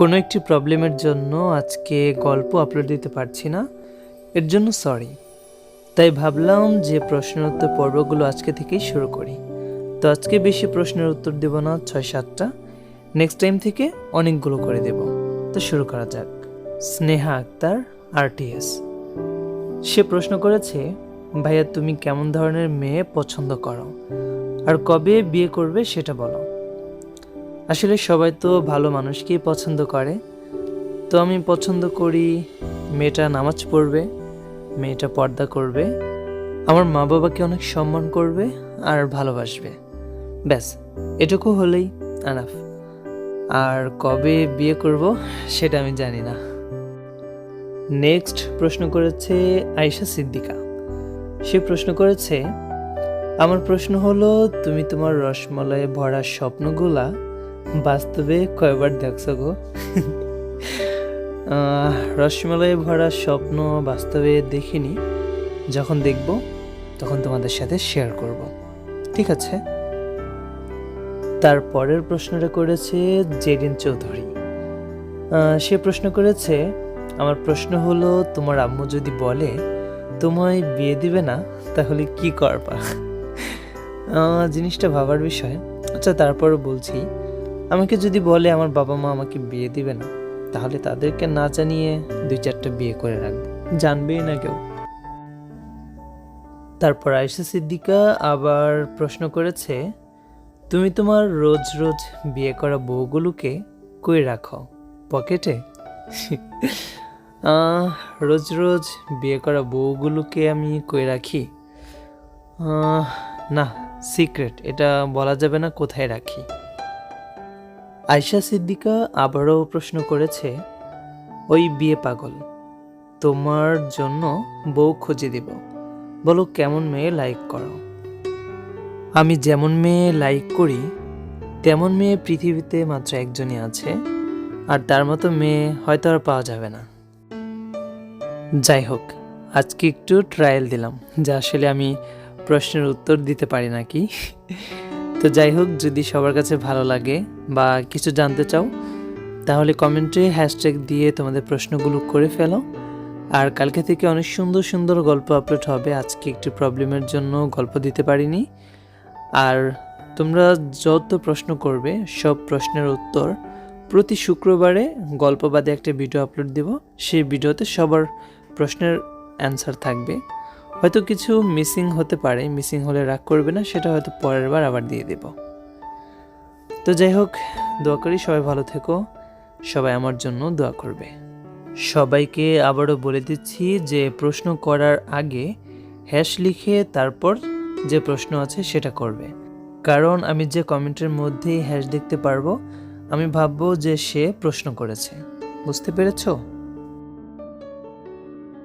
কোনো একটি প্রবলেমের জন্য আজকে গল্প আপলোড দিতে পারছি না। এর জন্য সরি তাই ভাবলাম যে প্রশ্নের উত্তর পর্বগুলো আজকে থেকেই শুরু করি। তো আজকে বেশি প্রশ্নের উত্তর দেব না, ছয় সাতটা। নেক্সট টাইম থেকে অনেকগুলো করে দেব। তো শুরু করা যাক। স্নেহা আক্তার আরটিএস সে প্রশ্ন করেছে, ভাইয়া, তুমি কেমন ধরনের মেয়ে পছন্দ করো? আর কবে বিয়ে করবে সেটা বলো। আসলে সবাই তো ভালো মানুষকেই পছন্দ করে। তো আমি পছন্দ করি মেয়েটা নামাজ পড়বে, মেয়েটা পর্দা করবে, আমার মা বাবাকে অনেক সম্মান করবে আর ভালোবাসবে। ব্যাস, এটুকু হলেই আনাফ আর কবে বিয়ে করব সেটা আমি জানি না। নেক্সট প্রশ্ন করেছে আয়েশা সিদ্দিকা। সে প্রশ্ন করেছে, আমার প্রশ্ন হলো, তুমি তোমার রসমলাইয়ে ভরা স্বপ্নগুলা বাস্তবে কয়বার দেখছ গো? রসমালাই ভরা স্বপ্ন বাস্তবে দেখিনি। যখন দেখব, তখন তোমাদের সাথে শেয়ার করব। ঠিক আছে? তার পরের প্রশ্নটা করেছে জেরিন চৌধুরী। সে প্রশ্ন করেছে, আমার প্রশ্ন হলো, তোমার আম্মু যদি বলে, তোমায় বিয়ে দিবে না, তাহলে কি করবা? জিনিসটা ভাবার বিষয়। আচ্ছা তারপর বলছি আমাকে যদি বলে আমার বাবা মা আমাকে বিয়ে দিবে না, তাহলে তাদেরকে না জানিয়ে দুই চারটা বিয়ে করে রাখবে। জানবেই না কেউ। তারপর আয়সা সিদ্দিকা আবার প্রশ্ন করেছে, তুমি তোমার রোজ রোজ বিয়ে করা বউগুলোকে কই রাখো? পকেটে? রোজ রোজ বিয়ে করা বউগুলোকে আমি কই রাখি? না, সিক্রেট, এটা বলা যাবে না কোথায় রাখি। আয়শা সিদ্দিকা আবারও প্রশ্ন করেছে, ওই বিয়ে পাগল, তোমার জন্য বউ খুঁজে দিব। বলো কেমন মেয়ে লাইক করো? আমি যেমন মেয়ে লাইক করি, তেমন মেয়ে পৃথিবীতে মাত্র একজনই আছে, আর তার মতো মেয়ে হয়তো আর পাওয়া যাবে না। যাই হোক আজকে একটু ট্রায়াল দিলাম, যা আসলে আমি প্রশ্নের উত্তর দিতে পারি নাকি? তো যাই হোক, যদি সবার কাছে ভালো লাগে বা কিছু জানতে চাও, তাহলে কমেন্টে হ্যাশট্যাগ দিয়ে তোমাদের প্রশ্নগুলো করে ফেলো। আর কালকে থেকে অনেক সুন্দর সুন্দর গল্প আপলোড হবে। আজকে একটু প্রবলেমের জন্য গল্প দিতে পারিনি। আর তোমরা যত প্রশ্ন করবে, সব প্রশ্নের উত্তর প্রতি শুক্রবারে গল্প বাদে একটা ভিডিও আপলোড দেব। সেই ভিডিওতে সবার প্রশ্নের অ্যান্সার থাকবে। হয়তো কিছু মিসিং হতে পারে মিসিং হলে রাগ করবে না, সেটা হয়তো পরের বার আবার দিয়ে দেব। তো যাই হোক, দোয়া করি সবাই ভালো থেকো, সবাই আমার জন্য দোয়া করবে। সবাইকে আবারও বলে দিচ্ছি যে প্রশ্ন করার আগে হ্যাশ লিখে তারপর যে প্রশ্ন আছে সেটা করবে। কারণ আমি যে কমেন্টের মধ্যেই হ্যাশ দেখতে পারব, আমি ভাববো যে সে প্রশ্ন করেছে। বুঝতে পেরেছ?